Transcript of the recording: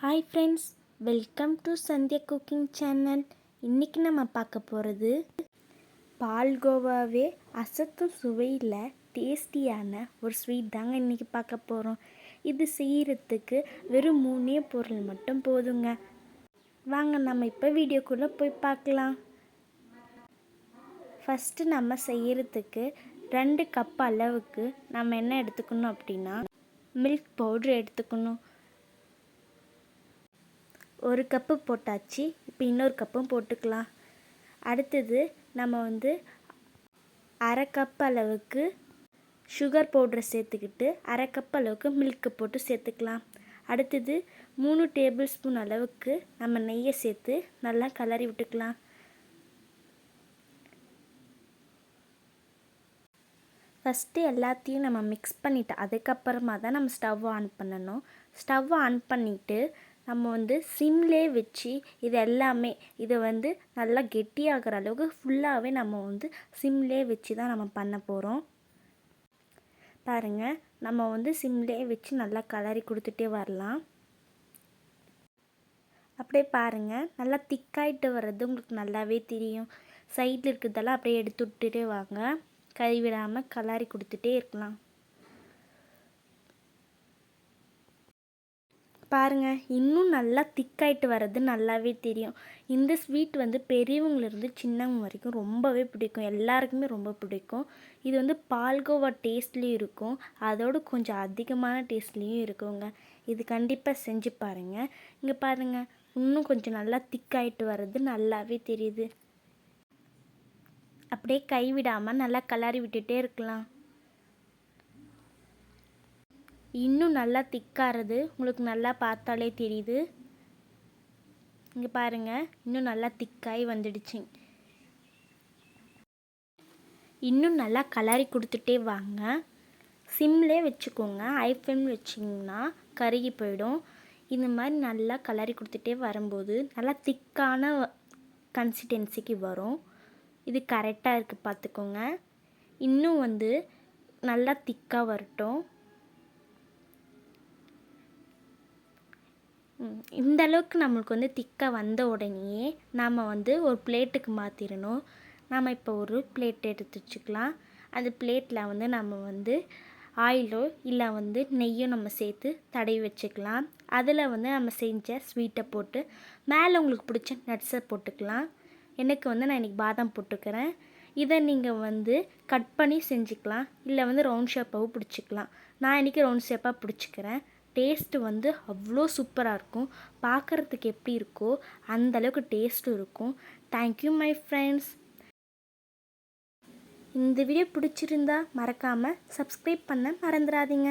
Hi friends welcome to Sandhya cooking channel இன்றைக்கி நம்ம பார்க்க போகிறது பால்கோவாவே அசத்தும் சுவையில் டேஸ்டியான ஒரு ஸ்வீட் தாங்க இன்றைக்கி பார்க்க போகிறோம் இது செய்கிறதுக்கு வெறும் மூணே பொருள் மட்டும் போதுங்க. வாங்க நம்ம இப்போ வீடியோக்குள்ளே போய் பார்க்கலாம். ஃபஸ்ட்டு நம்ம செய்கிறதுக்கு ரெண்டு கப் அளவுக்கு நம்ம என்ன எடுத்துக்கணும் அப்படின்னா மில்க் பவுட்ரு எடுத்துக்கணும். ஒரு கப்பு போட்டாச்சு இப்போ இன்னொரு கப்பும் போட்டுக்கலாம். அடுத்தது நம்ம வந்து அரை கப் அளவுக்கு சுகர் பவுட்ரை சேர்த்துக்கிட்டு அரை கப் அளவுக்கு மில்க்கு போட்டு சேர்த்துக்கலாம். அடுத்தது மூணு டேபிள் ஸ்பூன் அளவுக்கு நம்ம நெய்யை சேர்த்து நல்லா கலரி விட்டுக்கலாம். ஃபஸ்ட்டு எல்லாத்தையும் நம்ம மிக்ஸ் பண்ணிவிட்டு அதுக்கப்புறமா தான் நம்ம ஸ்டவ் ஆன் பண்ணணும். ஸ்டவ் ஆன் பண்ணிவிட்டு நம்ம வந்து சிம்லே வச்சு இது எல்லாமே இதை வந்து நல்லா கெட்டியாகிற அளவுக்கு ஃபுல்லாகவே நம்ம வந்து சிம்லே வச்சு தான் நம்ம பண்ண போகிறோம் பாருங்கள் நம்ம வந்து சிம்லே வச்சு நல்லா கலரி கொடுத்துட்டே வரலாம். அப்படியே பாருங்கள் நல்லா திக்காயிட்டு வர்றது உங்களுக்கு நல்லாவே தெரியும். சைடில் இருக்கிறதெல்லாம் அப்படியே எடுத்து விட்டுட்டே வாங்க. கைவிடாமல் கலரி கொடுத்துட்டே இருக்கலாம். பாருங்கள் இன்னும் நல்லா திக்காயிட்டு வர்றது நல்லாவே தெரியும். இந்த ஸ்வீட் வந்து பெரியவங்கலேருந்து சின்னவங்க வரைக்கும் ரொம்பவே பிடிக்கும். எல்லாருக்குமே ரொம்ப பிடிக்கும். இது வந்து பால்கோவா டேஸ்ட்லேயும் இருக்கும். அதோடு கொஞ்சம் அதிகமான டேஸ்ட்லேயும் இருக்குங்க. இது கண்டிப்பாக செஞ்சு பாருங்கள் இங்கே பாருங்கள் இன்னும் கொஞ்சம் நல்லா திக்காயிட்டு வர்றது நல்லாவே தெரியுது. அப்படியே கைவிடாமல் நல்லா கலரி விட்டுட்டே இருக்கலாம். இன்னும் நல்லா திக்காகிறது உங்களுக்கு நல்லா பார்த்தாலே தெரியுது. இங்கே பாருங்கள் இன்னும் நல்லா திக்காகி வந்துடுச்சு. இன்னும் நல்லா கலரி கொடுத்துட்டே வாங்க. சிம்லே வச்சுக்கோங்க. ஐ ஃப்ளேம் வச்சிங்கன்னா கருகி போயிடும். இந்த மாதிரி நல்லா கலரி கொடுத்துட்டே வரும்போது நல்லா திக்கான கன்சிஸ்டன்சிக்கு வரும். இது கரெக்டாக இருக்குது பார்த்துக்கோங்க. இன்னும் வந்து நல்லா திக்காக வரட்டும். இந்த அளவுக்கு நம்மளுக்கு வந்து திக்காக வந்த உடனேயே நாம் வந்து ஒரு பிளேட்டுக்கு மாற்றிடணும் நாம் இப்போ ஒரு பிளேட் எடுத்து வச்சுக்கலாம். அந்த பிளேட்டில் வந்து நம்ம வந்து ஆயிலோ இல்லை வந்து நெய்யோ நம்ம சேர்த்து தடவி வச்சுக்கலாம். அதில் வந்து நம்ம செஞ்ச ஸ்வீட்டை போட்டு மேலே உங்களுக்கு பிடிச்ச நட்ஸை போட்டுக்கலாம். எனக்கு வந்து நான் இன்றைக்கி பாதாம் போட்டுக்கிறேன் இதை நீங்கள் வந்து கட் பண்ணி செஞ்சுக்கலாம். இல்லை வந்து ரவுண்ட் ஷேப்பாகவும் பிடிச்சிக்கலாம். நான் இன்றைக்கி ரவுண்ட் ஷேப்பாக பிடிச்சிக்கிறேன். டேஸ்ட்டு வந்து அவ்வளோ சூப்பராக இருக்கும். பார்க்குறதுக்கு எப்படி இருக்கோ அந்தளவுக்கு டேஸ்ட்டும் இருக்கும். தேங்க்யூ மை ஃப்ரெண்ட்ஸ் இந்த வீடியோ பிடிச்சிருந்தா மறக்காமல் சப்ஸ்கிரைப் பண்ண மறந்துடாதீங்க.